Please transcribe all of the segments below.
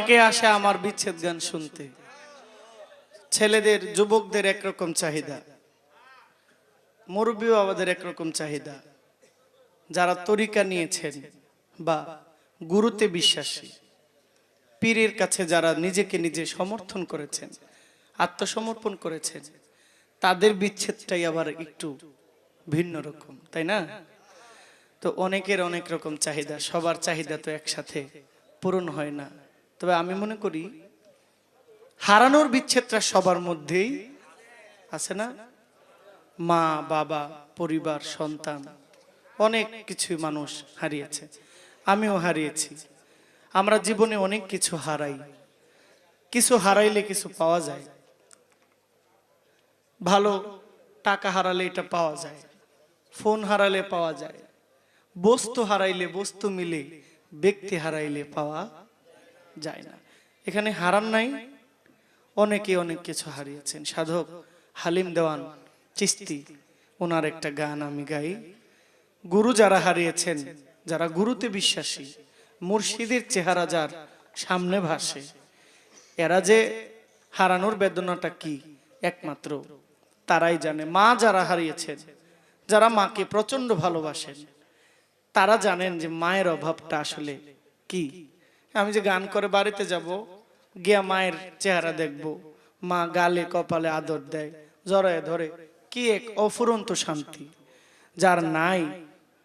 অনেকে আসে আমার বিচ্ছেদ গান শুনতে। ছেলেদের, যুবকদের একরকম চাহিদা। মুরব্বী বাবাদের একরকম চাহিদা। যারা তরিকা নিয়েছেন বা গুরুতে বিশ্বাসী। পীরের কাছে যারা নিজেকে নিজে সমর্থন করেছেন, আত্মসমর্পণ করেছেন, তাদের বিচ্ছেদটাই আবার একটু ভিন্ন রকম, তাই না? তো অনেকের অনেক রকম চাহিদা, সবার চাহিদা তো একসাথে পূরণ হয় না। তবে আমি মনে করি হারানোর বিচ্ছেদটা সবার মধ্যেই আছে না? মা, বাবা, পরিবার, সন্তান, অনেক কিছু মানুষ হারিয়েছে। আমিও হারিয়েছি। আমরা জীবনে অনেক কিছু হারাই। কিছু হারাইলে কিছু পাওয়া যায়। ভালো টাকা হারালে এটা পাওয়া যায়। ফোন হারালে পাওয়া যায়। বস্তু হারাইলে বস্তু মিলে, ব্যক্তি হারাইলে পাওয়া যায় না। এখানে হারান নাই। অনেকে অনেক কিছু হারিয়েছেন। সাধক হালিম দেওয়ান চিস্তি, ওনার একটা গান আমি গাই। গুরু যারা হারিয়েছেন, যারা গুরুতে বিশ্বাসী, মুর্শিদের চেহারা যার সামনে ভাসে, এরা যে হারানোর বেদনাটা কি? একমাত্র তারাই জানে। মা যারা হারিয়েছেন, যারা মাকে প্রচণ্ড ভালোবাসেন, তারা জানেন যে মায়ের অভাবটা আসলে কি? আমি যে গান করে বাড়িতে যাব, গিয়া মায়ের চেহারা দেখব। মা গালে কপালে আদর দেয়, জড়ায় ধরে, কি এক অফুরন্ত শান্তি। যার নাই,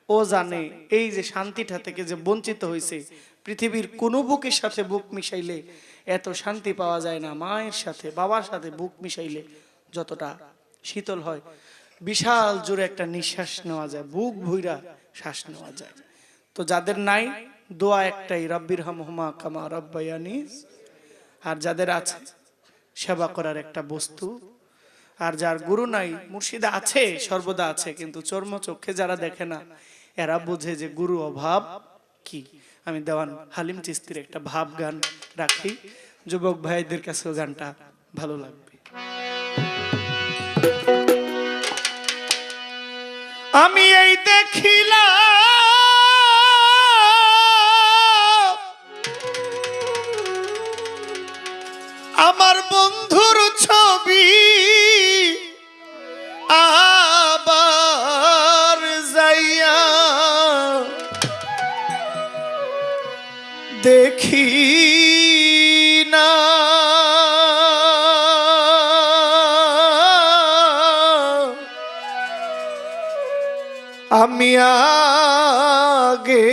ও জানে এই যে শান্তিটা থেকে যে বঞ্চিত হয়েছে পৃথিবীর কোনো বুকের সাথে বুক মিশাইলে এত শান্তি পাওয়া যায় না। মায়ের সাথে, বাবার সাথে বুক মিশাইলে যতটা শীতল হয়, বিশাল জোরে একটা নিঃশ্বাস নেওয়া যায়, বুক ভুইরা শ্বাস নেওয়া যায়। তো যাদের নাই দোয়া একটাই, রব্বির হামহুমা কামা রব্বায়ানি আর যাদের আছে, সেবা করার একটা বস্তু। আর যার গুরু নাই, মুর্শিদা আছে, সর্বদা আছে, কিন্তু চর্ম চোখে যারা দেখে না, এরা বুঝে যে গুরু অভাব কি? আমি দেওয়ান হালিম চিস্তির একটা ভাব গান রাখি। যুবক ভাইদের কাছেও গানটা ভালো লাগবে। আমি এই দেখিলাম দেখি না। আমি আগে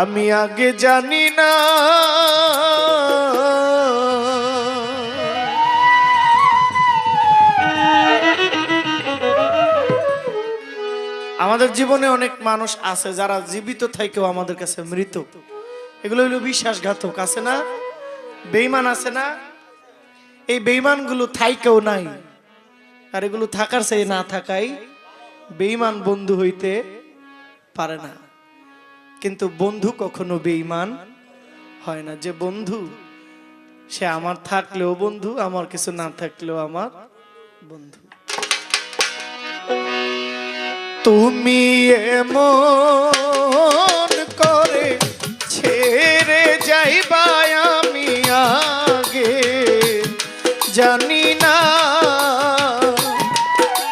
আমি আগে জানি না জীবনে অনেক মানুষ আছে যারা জীবিত থাকেও আমাদের কাছে মৃত। এগুলো হইল বিশ্বাসঘাতক, আছে না? বেইমান আছে না? এই বেইমানগুলো থাইকেও নাই। আর এগুলো থাকার সেই না থাকাই বেইমান বন্ধু হইতে পারে না। কিন্তু বন্ধু কখনো বেইমান হয় না। যে বন্ধু, সে আমার থাকলেও বন্ধু, আমার কিছু না থাকলেও আমার বন্ধু। তুমি এমন করে ছেড়ে যাইবা আমি আগে। জানি না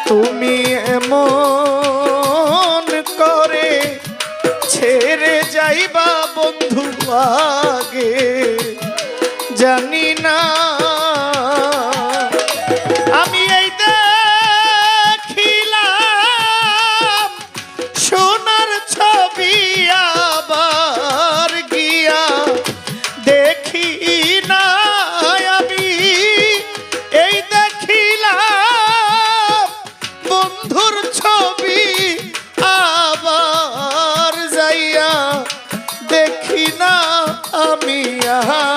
তুমি এমন করে ছেড়ে যাইবা বন্ধু আগে। জানি আমি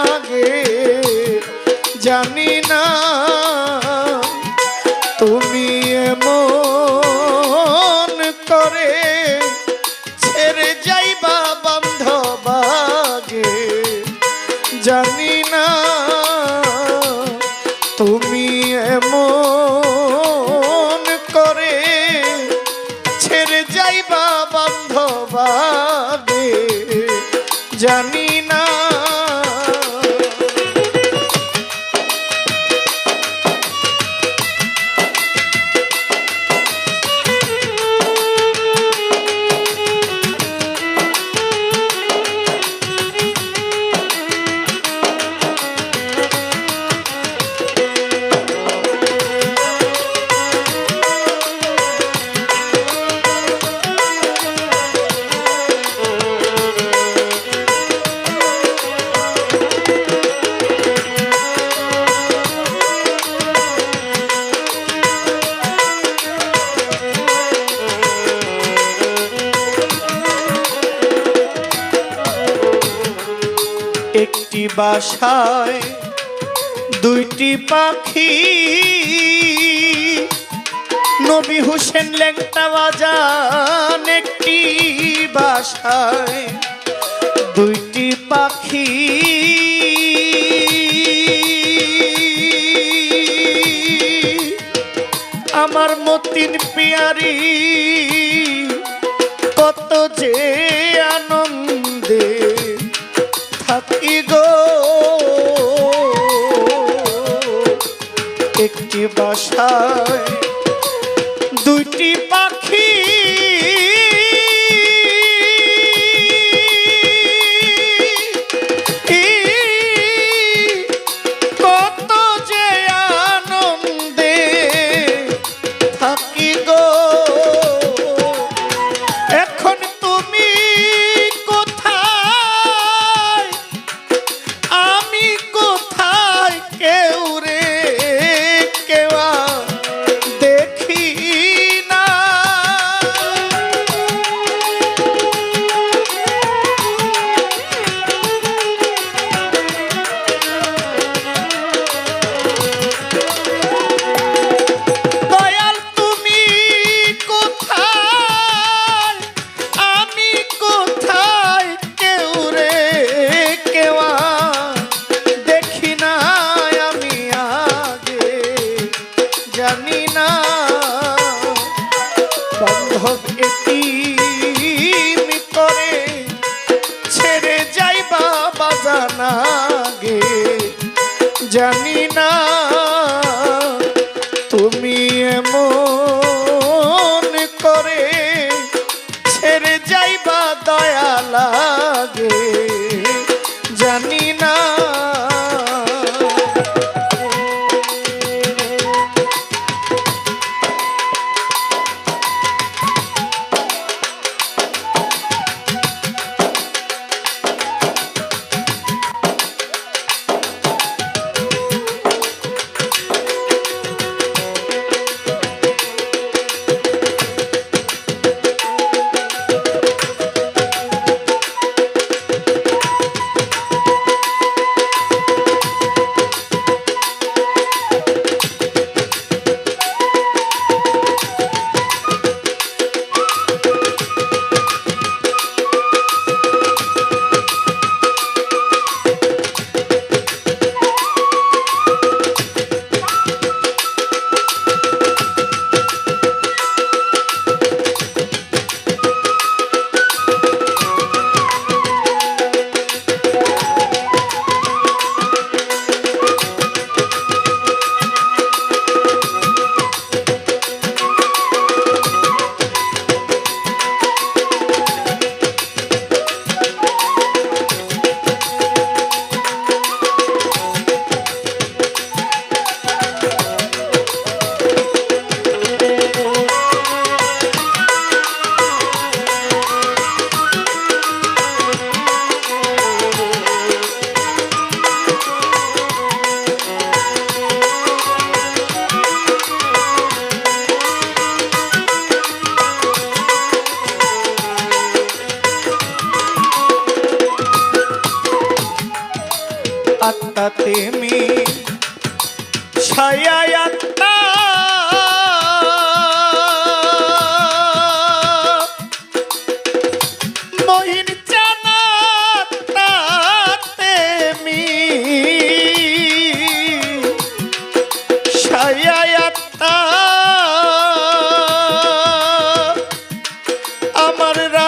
আগে জানি না। একটি বাসায় দুইটি পাখি। নবী হোসেন লেংটা বাজান একটি বাসায় দুইটি পাখি। আমার মতিন পিয়ারি একটি বাসায় দুইটি জানি না।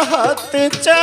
চাহত চা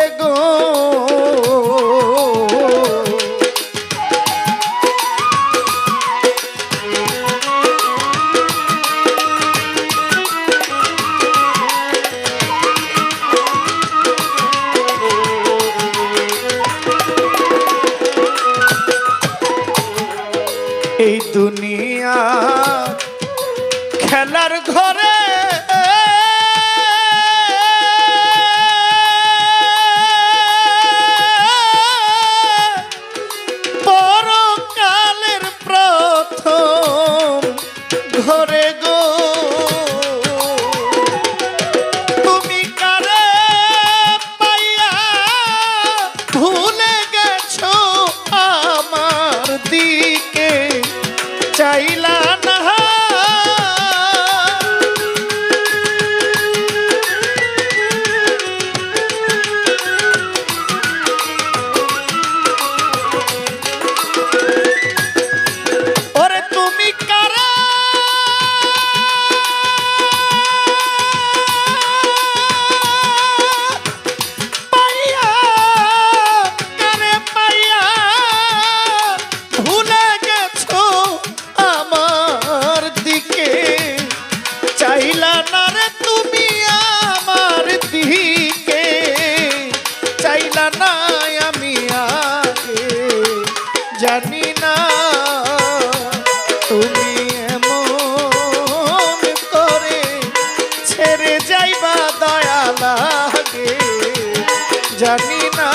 জানি না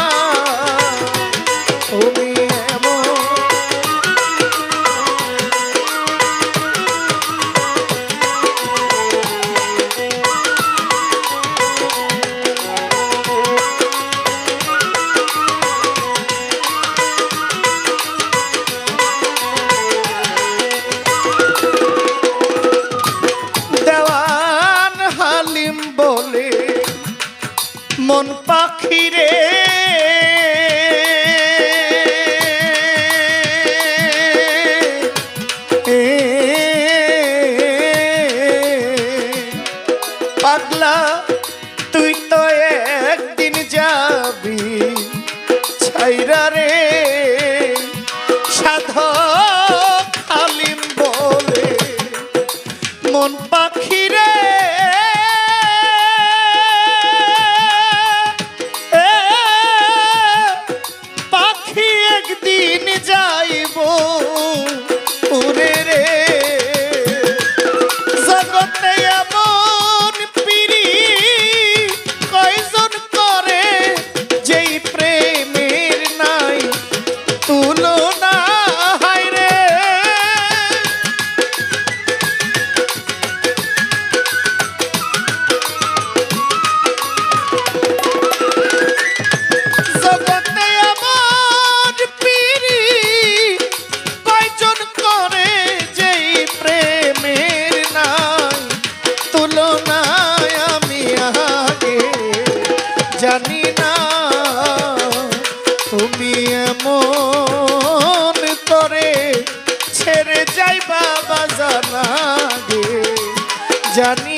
জানি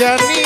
জানি